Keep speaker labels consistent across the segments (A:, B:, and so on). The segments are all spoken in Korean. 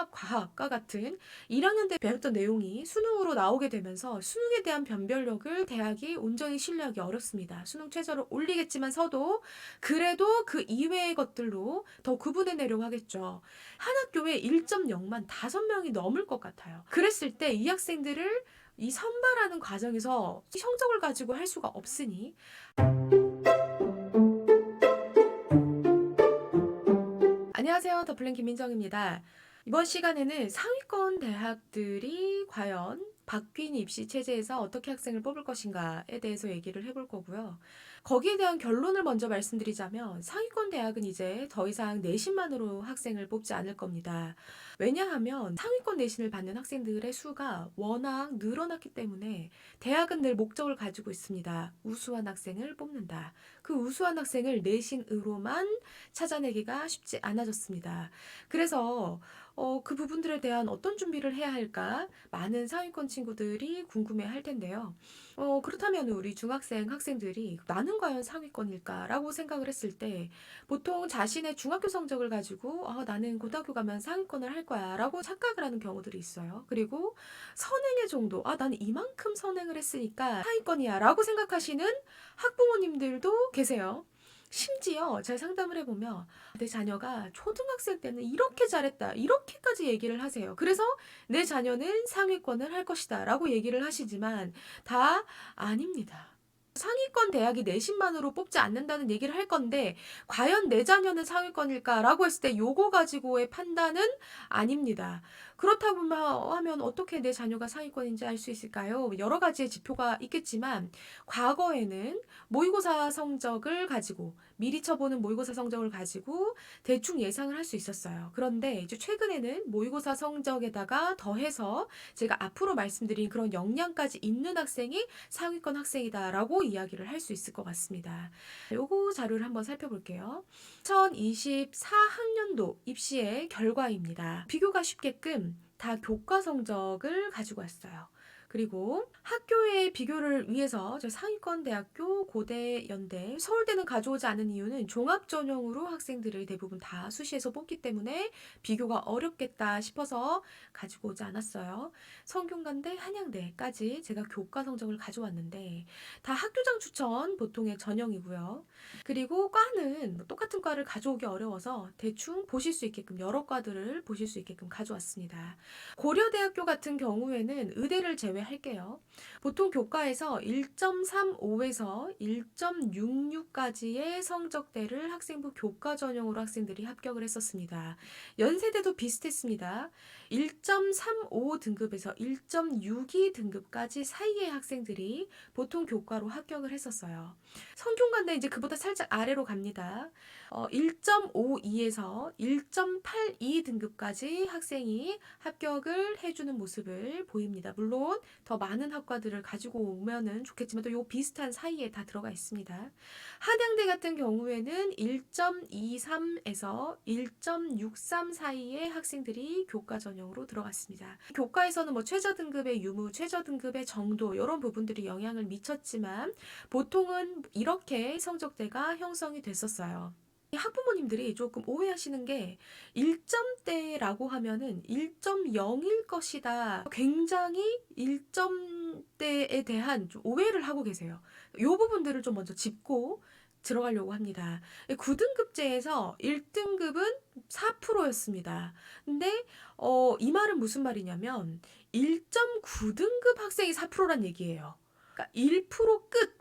A: 통합과학과 같은 1학년 때 배웠던 내용이 수능으로 나오게 되면서 수능에 대한 변별력을 대학이 온전히 신뢰하기 어렵습니다. 수능 최저를 올리겠지만 서도 그래도 그 이외의 것들로 더 구분해 내려고 하겠죠. 한 학교에 1.0만 5명이 넘을 것 같아요. 그랬을 때 이 학생들을 이 선발하는 과정에서 성적을 가지고 할 수가 없으니 안녕하세요. 더플랜 김민정입니다. 이번 시간에는 상위권 대학들이 과연 바뀐 입시 체제에서 어떻게 학생을 뽑을 것인가에 대해서 얘기를 해볼 거고요. 거기에 대한 결론을 먼저 말씀드리자면 상위권 대학은 이제 더 이상 내신만으로 학생을 뽑지 않을 겁니다. 왜냐하면 상위권 내신을 받는 학생들의 수가 워낙 늘어났기 때문에 대학은 늘 목적을 가지고 있습니다. 우수한 학생을 뽑는다. 그 우수한 학생을 내신으로만 찾아내기가 쉽지 않아졌습니다. 그래서 어, 그 부분들에 대한 어떤 준비를 해야 할까 많은 상위권 친구들이 궁금해 할 텐데요. 어, 그렇다면 우리 중학생 학생들이 나는 과연 상위권일까라고 생각을 했을 때 보통 자신의 중학교 성적을 가지고 아, 나는 고등학교 가면 상위권을 할 거야 라고 착각을 하는 경우들이 있어요. 그리고 선행의 정도, 아, 나는 이만큼 선행을 했으니까 상위권이야 라고 생각하시는 학부모님들도 계세요. 심지어 제가 상담을 해보면 내 자녀가 초등학생 때는 이렇게 잘했다 이렇게까지 얘기를 하세요. 그래서 내 자녀는 상위권을 할 것이다 라고 얘기를 하시지만 다 아닙니다. 상위권 대학이 내신만으로 뽑지 않는다는 얘기를 할 건데 과연 내 자녀는 상위권일까라고 했을 때 요거 가지고의 판단은 아닙니다. 그렇다고 하면 어떻게 내 자녀가 상위권인지 알 수 있을까요? 여러 가지의 지표가 있겠지만 과거에는 모의고사 성적을 가지고 미리 쳐보는 모의고사 성적을 가지고 대충 예상을 할 수 있었어요. 그런데 이제 최근에는 모의고사 성적에다가 더해서 제가 앞으로 말씀드린 그런 역량까지 있는 학생이 상위권 학생이다라고 이야기를 할 수 있을 것 같습니다. 요거 자료를 한번 살펴볼게요. 2024학년도 입시의 결과입니다. 비교가 쉽게끔 다 교과 성적을 가지고 왔어요. 그리고 학교의 비교를 위해서 저 상위권 대학교, 고대, 연대, 서울대는 가져오지 않은 이유는 종합 전형으로 학생들을 대부분 다 수시에서 뽑기 때문에 비교가 어렵겠다 싶어서 가지고 오지 않았어요. 성균관대, 한양대까지 제가 교과 성적을 가져왔는데 다 학교장 추천 보통의 전형이고요. 그리고 과는 뭐 똑같은 과를 가져오기 어려워서 대충 보실 수 있게끔 여러 과들을 보실 수 있게끔 가져왔습니다. 고려대학교 같은 경우에는 의대를 제외할게요. 보통 교과에서 1.35에서 1.66까지의 성적대를 학생부 교과 전형으로 학생들이 합격을 했었습니다. 연세대도 비슷했습니다. 1.35 등급에서 1.62 등급까지 사이의 학생들이 보통 교과로 합격을 했었어요. 성균관대 이제 그보다 살짝 아래로 갑니다. 어, 1.52에서 1.82 등급까지 학생이 합격을 해주는 모습을 보입니다. 물론 더 많은 학과들을 가지고 오면은 좋겠지만 또 요 비슷한 사이에 다 들어가 있습니다. 한양대 같은 경우에는 1.23에서 1.63 사이의 학생들이 교과 전형으로 들어갔습니다. 교과에서는 뭐 최저 등급의 유무, 최저 등급의 정도 이런 부분들이 영향을 미쳤지만 보통은 이렇게 성적대가 형성이 됐었어요. 이 학부모님들이 조금 오해하시는 게 1점대라고 하면은 1.0일 것이다. 굉장히 1점대에 대한 좀 오해를 하고 계세요. 이 부분들을 좀 먼저 짚고 들어가려고 합니다. 9등급제에서 1등급은 4%였습니다. 근데 어, 이 말은 무슨 말이냐면 1.9등급 학생이 4%란 얘기예요. 그러니까 1% 끝,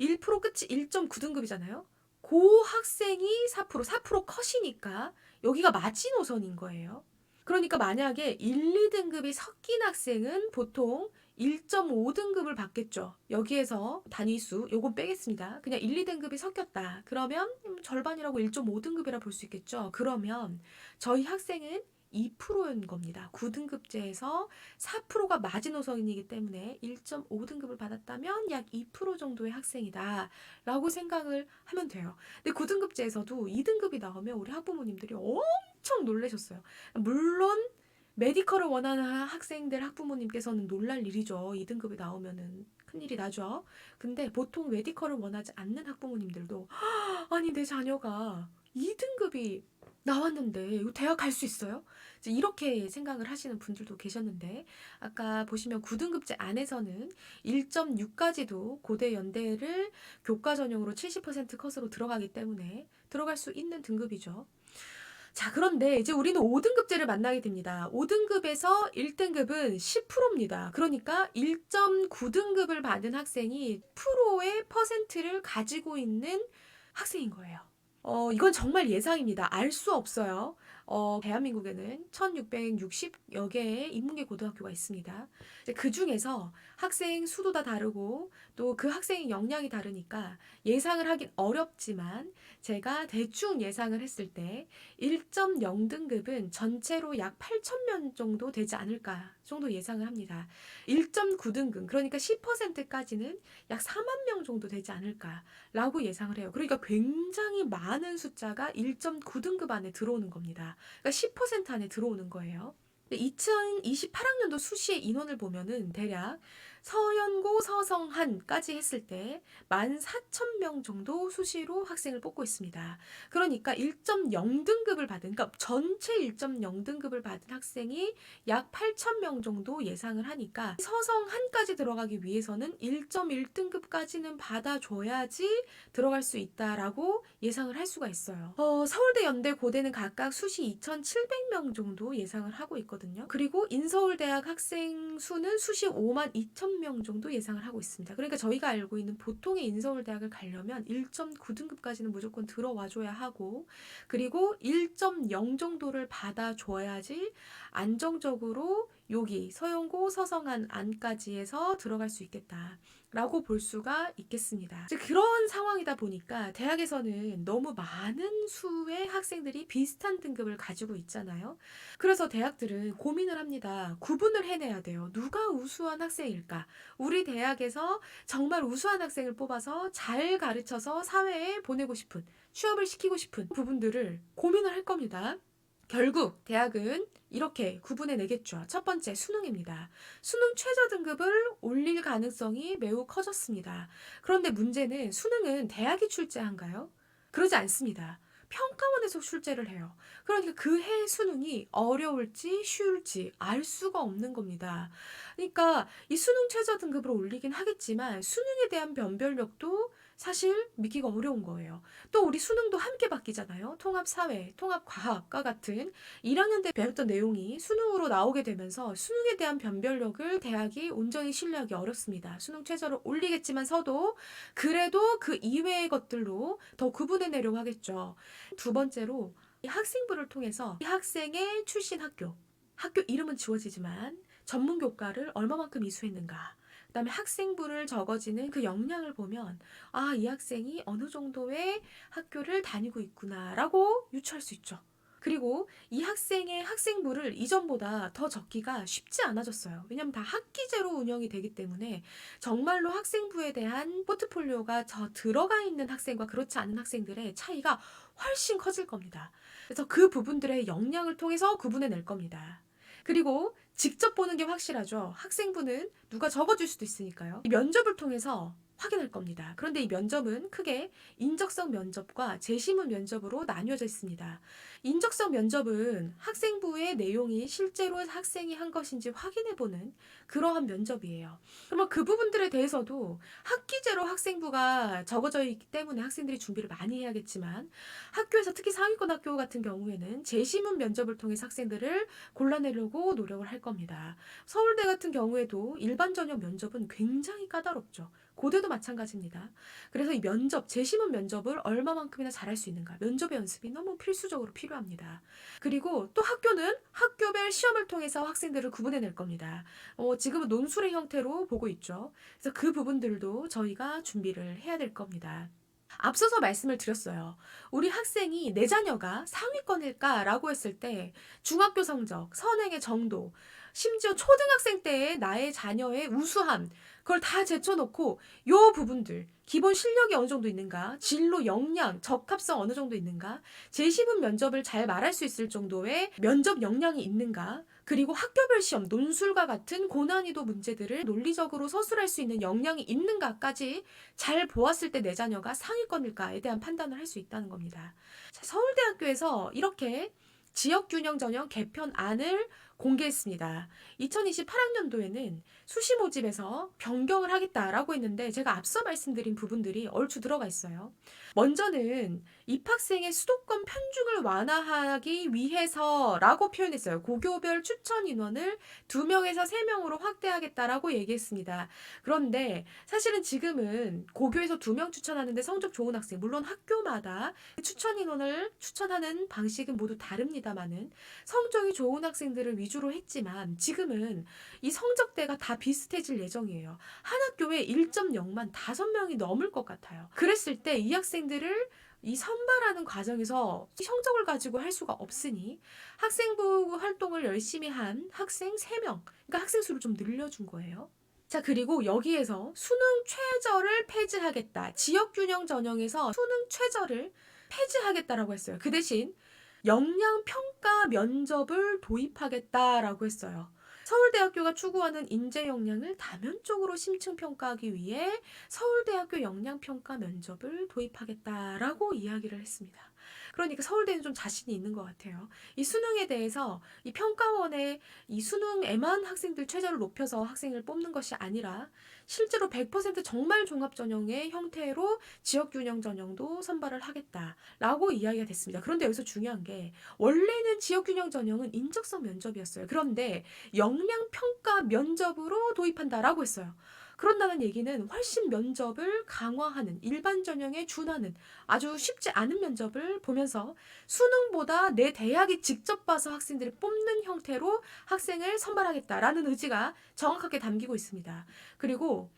A: 1% 끝이 1.9등급이잖아요. 그 학생이 4%, 4% 컷이니까 여기가 마지노선인 거예요. 그러니까 만약에 1, 2등급이 섞인 학생은 보통 1.5등급을 받겠죠. 여기에서 단위수 요건 빼겠습니다. 그냥 1, 2등급이 섞였다. 그러면 음, 절반이라고 1.5등급이라 볼 수 있겠죠. 그러면 저희 학생은 2%인 겁니다. 9등급제에서 4%가 마지노선이기 때문에 1.5등급을 받았다면 약 2% 정도의 학생이다. 라고 생각을 하면 돼요. 근데 9등급제에서도 2등급이 나오면 우리 학부모님들이 엄청 놀라셨어요. 물론 메디컬을 원하는 학생들 학부모님께서는 놀랄 일이죠. 2등급이 나오면은 큰일이 나죠. 근데 보통 메디컬을 원하지 않는 학부모님들도 아니 내 자녀가 2등급이 나왔는데 이거 대학 갈 수 있어요? 이렇게 생각을 하시는 분들도 계셨는데 아까 보시면 9등급제 안에서는 1.6까지도 고대 연대를 교과 전형으로 70% 컷으로 들어가기 때문에 들어갈 수 있는 등급이죠. 자, 그런데 이제 우리는 5등급제를 만나게 됩니다. 5등급에서 1등급은 10%입니다. 그러니까 1.9등급을 받은 학생이 프로의 퍼센트를 가지고 있는 학생인 거예요. 어, 이건 정말 예상입니다. 알 수 없어요. 어, 대한민국에는 1660여 개의 인문계 고등학교가 있습니다. 그 중에서 학생 수도 다 다르고 또 그 학생의 역량이 다르니까 예상을 하긴 어렵지만 제가 대충 예상을 했을 때 1.0등급은 전체로 약 8,000명 정도 되지 않을까 정도 예상을 합니다. 1.9등급, 그러니까 10%까지는 약 4만 명 정도 되지 않을까라고 예상을 해요. 그러니까 굉장히 많은 숫자가 1.9등급 안에 들어오는 겁니다. 그러니까 10% 안에 들어오는 거예요. 2028학년도 수시의 인원을 보면은 대략 서연고 서성한까지 했을 때 14,000명 정도 수시로 학생을 뽑고 있습니다. 그러니까 1.0등급을 받은, 그러니까 전체 1.0등급을 받은 학생이 약 8,000명 정도 예상을 하니까 서성한까지 들어가기 위해서는 1.1등급까지는 받아줘야지 들어갈 수 있다라고 예상을 할 수가 있어요. 어, 서울대, 연대, 고대는 각각 수시 2,700명 정도 예상을 하고 있거든요. 그리고 인서울대학 학생 수는 수시 5만 2천 명 정도 예상을 하고 있습니다. 그러니까 저희가 알고 있는 보통의 인서울대학을 가려면 1.9등급까지는 무조건 들어와줘야 하고 그리고 1.0 정도를 받아줘야지 안정적으로 여기 서영고 서성한 안까지 해서 들어갈 수 있겠다. 라고 볼 수가 있겠습니다. 그런 상황이다 보니까 대학에서는 너무 많은 수의 학생들이 비슷한 등급을 가지고 있잖아요. 그래서 대학들은 고민을 합니다. 구분을 해내야 돼요. 누가 우수한 학생일까? 우리 대학에서 정말 우수한 학생을 뽑아서 잘 가르쳐서 사회에 보내고 싶은, 취업을 시키고 싶은 부분들을 고민을 할 겁니다. 결국 대학은 이렇게 구분해 내겠죠. 첫 번째 수능입니다. 수능 최저 등급을 올릴 가능성이 매우 커졌습니다. 그런데 문제는 수능은 대학이 출제한가요? 그러지 않습니다. 평가원에서 출제를 해요. 그러니까 그 해 수능이 어려울지 쉬울지 알 수가 없는 겁니다. 그러니까 이 수능 최저 등급을 올리긴 하겠지만 수능에 대한 변별력도 사실 믿기가 어려운 거예요. 또 우리 수능도 함께 바뀌잖아요. 통합사회, 통합과학과 같은 1학년 때 배웠던 내용이 수능으로 나오게 되면서 수능에 대한 변별력을 대학이 온전히 신뢰하기 어렵습니다. 수능 최저를 올리겠지만 서도 그래도 그 이외의 것들로 더 구분해내려고 하겠죠. 두 번째로 이 학생부를 통해서 이 학생의 출신 학교, 학교 이름은 지워지지만 전문 교과를 얼마만큼 이수했는가. 그다음에 학생부를 적어지는 그 역량을 보면 아, 이 학생이 어느 정도의 학교를 다니고 있구나라고 유추할 수 있죠. 그리고 이 학생의 학생부를 이전보다 더 적기가 쉽지 않아졌어요. 왜냐하면 다 학기제로 운영이 되기 때문에 정말로 학생부에 대한 포트폴리오가 더 들어가 있는 학생과 그렇지 않은 학생들의 차이가 훨씬 커질 겁니다. 그래서 그 부분들의 역량을 통해서 구분해 낼 겁니다. 그리고 직접 보는 게 확실하죠. 학생부는 누가 적어줄 수도 있으니까요. 이 면접을 통해서 확인할 겁니다. 그런데 이 면접은 크게 인적성 면접과 재심문 면접으로 나뉘어져 있습니다. 인적성 면접은 학생부의 내용이 실제로 학생이 한 것인지 확인해보는 그러한 면접이에요. 그러면 그 부분들에 대해서도 학기제로 학생부가 적어져 있기 때문에 학생들이 준비를 많이 해야겠지만 학교에서 특히 상위권 학교 같은 경우에는 재심문 면접을 통해서 학생들을 골라내려고 노력을 할 겁니다. 서울대 같은 경우에도 일반 전형 면접은 굉장히 까다롭죠. 고대도 마찬가지입니다. 그래서 이 면접, 재심문 면접을 얼마만큼이나 잘할 수 있는가. 면접의 연습이 너무 필수적으로 필요합니다. 그리고 또 학교는 학교별 시험을 통해서 학생들을 구분해낼 겁니다. 어, 지금은 논술의 형태로 보고 있죠. 그래서 그 부분들도 저희가 준비를 해야 될 겁니다. 앞서서 말씀을 드렸어요. 우리 학생이 내 자녀가 상위권일까라고 했을 때 중학교 성적, 선행의 정도, 심지어 초등학생 때의 나의 자녀의 우수함 그걸 다 제쳐놓고 요 부분들 기본 실력이 어느 정도 있는가 진로 역량 적합성 어느 정도 있는가 제10은 면접을 잘 말할 수 있을 정도의 면접 역량이 있는가 그리고 학교별 시험 논술과 같은 고난이도 문제들을 논리적으로 서술할 수 있는 역량이 있는가까지 잘 보았을 때 내 자녀가 상위권일까에 대한 판단을 할 수 있다는 겁니다. 자, 서울대학교에서 이렇게 지역균형 전형 개편안을 공개했습니다. 2028학년도에는 수시 모집에서 변경을 하겠다라고 했는데 제가 앞서 말씀드린 부분들이 얼추 들어가 있어요. 먼저는 입학생의 수도권 편중을 완화하기 위해서라고 표현했어요. 고교별 추천 인원을 2명에서 3명으로 확대하겠다라고 얘기했습니다. 그런데 사실은 지금은 고교에서 2명 추천하는데 성적 좋은 학생, 물론 학교마다 추천 인원을 추천하는 방식은 모두 다릅니다만은 성적이 좋은 학생들을 위주 로 했지만 지금은 이 성적대가 다 비슷해질 예정이에요. 한 학교에 1.0만 5명이 넘을 것 같아요. 그랬을 때 이 학생들을 이 선발하는 과정에서 성적을 가지고 할 수가 없으니 학생부 활동을 열심히 한 학생 3명, 그러니까 학생 수를 좀 늘려준 거예요. 자, 그리고 여기에서 수능 최저를 폐지하겠다. 지역균형 전형에서 수능 최저를 폐지하겠다라고 했어요. 그 대신 역량 평가 면접을 도입하겠다라고 했어요. 서울대학교가 추구하는 인재 역량을 다면적으로 심층 평가하기 위해 서울대학교 역량 평가 면접을 도입하겠다라고 이야기를 했습니다. 그러니까 서울대는 좀 자신이 있는 것 같아요. 이 수능에 대해서 이 평가원의 이 수능에만 학생들 최저를 높여서 학생을 뽑는 것이 아니라 실제로 100% 정말 종합 전형의 형태로 지역 균형 전형도 선발을 하겠다라고 이야기가 됐습니다. 그런데 여기서 중요한 게 원래는 지역 균형 전형은 인적성 면접이었어요. 그런데 역량 평가 면접으로 도입한다라고 했어요. 그런다는 얘기는 훨씬 면접을 강화하는 일반 전형에 준하는 아주 쉽지 않은 면접을 보면서 수능보다 내 대학이 직접 봐서 학생들을 뽑는 형태로 학생을 선발하겠다라는 의지가 정확하게 담기고 있습니다. 그리고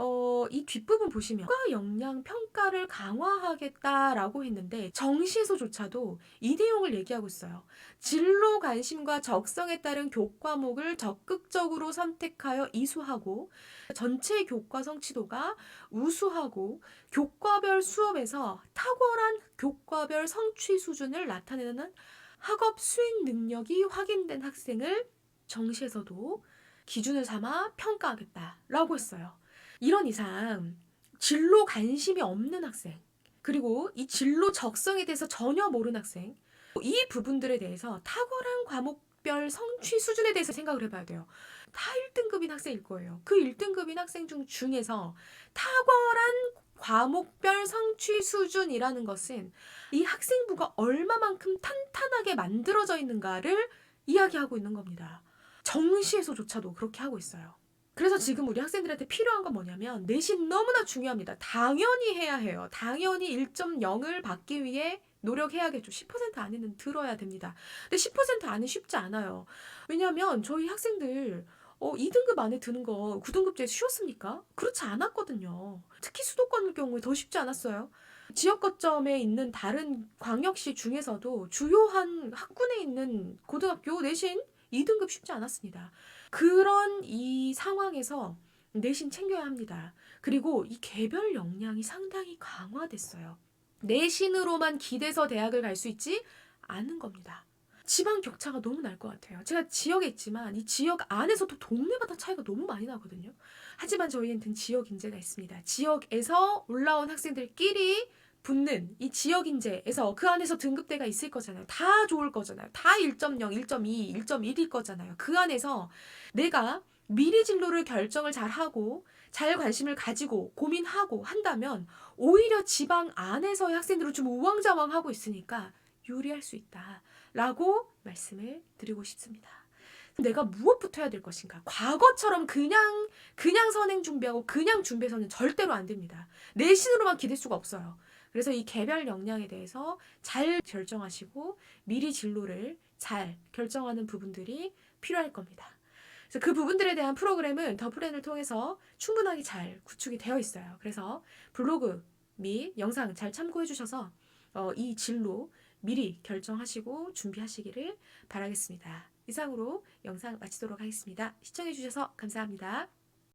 A: 어, 이 뒷부분 보시면 국가 역량 평가를 강화하겠다라고 했는데 정시에서조차도 이 내용을 얘기하고 있어요. 진로 관심과 적성에 따른 교과목을 적극적으로 선택하여 이수하고 전체 교과 성취도가 우수하고 교과별 수업에서 탁월한 교과별 성취 수준을 나타내는 학업 수행 능력이 확인된 학생을 정시에서도 기준을 삼아 평가하겠다라고 했어요. 이런 이상 진로 관심이 없는 학생 그리고 이 진로 적성에 대해서 전혀 모르는 학생 이 부분들에 대해서 탁월한 과목별 성취 수준에 대해서 생각을 해봐야 돼요. 다 1등급인 학생일 거예요. 그 1등급인 학생 중 중에서 탁월한 과목별 성취 수준이라는 것은 이 학생부가 얼마만큼 탄탄하게 만들어져 있는가를 이야기하고 있는 겁니다. 정시에서조차도 그렇게 하고 있어요. 그래서 지금 우리 학생들한테 필요한 건 뭐냐면 내신 너무나 중요합니다. 당연히 해야 해요. 당연히 1.0을 받기 위해 노력해야겠죠. 10% 안에는 들어야 됩니다. 근데 10% 안에 쉽지 않아요. 왜냐하면 저희 학생들 어, 2등급 안에 드는 거 9등급제 쉬웠습니까? 그렇지 않았거든요. 특히 수도권 경우에 더 쉽지 않았어요. 지역 거점에 있는 다른 광역시 중에서도 주요한 학군에 있는 고등학교 내신 2등급 쉽지 않았습니다. 그런 이 상황에서 내신 챙겨야 합니다. 그리고 이 개별 역량이 상당히 강화됐어요. 내신으로만 기대서 대학을 갈 수 있지 않은 겁니다. 지방 격차가 너무 날 것 같아요. 제가 지역에 있지만 이 지역 안에서도 동네마다 차이가 너무 많이 나거든요. 하지만 저희한테는 지역 인재가 있습니다. 지역에서 올라온 학생들끼리 붙는 이 지역 인재에서 그 안에서 등급대가 있을 거잖아요. 다 좋을 거잖아요. 다 1.0, 1.2, 1.1일 거잖아요. 그 안에서 내가 미리 진로를 결정을 잘 하고 잘 관심을 가지고 고민하고 한다면 오히려 지방 안에서의 학생들은 좀 우왕좌왕하고 있으니까 유리할 수 있다라고 말씀을 드리고 싶습니다. 내가 무엇부터 해야 될 것인가? 과거처럼 그냥 그냥 선행 준비하고 그냥 준비해서는 절대로 안 됩니다. 내신으로만 기댈 수가 없어요. 그래서 이 개별 역량에 대해서 잘 결정하시고 미리 진로를 잘 결정하는 부분들이 필요할 겁니다. 그래서 그 부분들에 대한 프로그램은 더 플랜을 통해서 충분하게 잘 구축이 되어 있어요. 그래서 블로그 및 영상 잘 참고해 주셔서 어, 이 진로 미리 결정하시고 준비하시기를 바라겠습니다. 이상으로 영상 마치도록 하겠습니다. 시청해주셔서 감사합니다.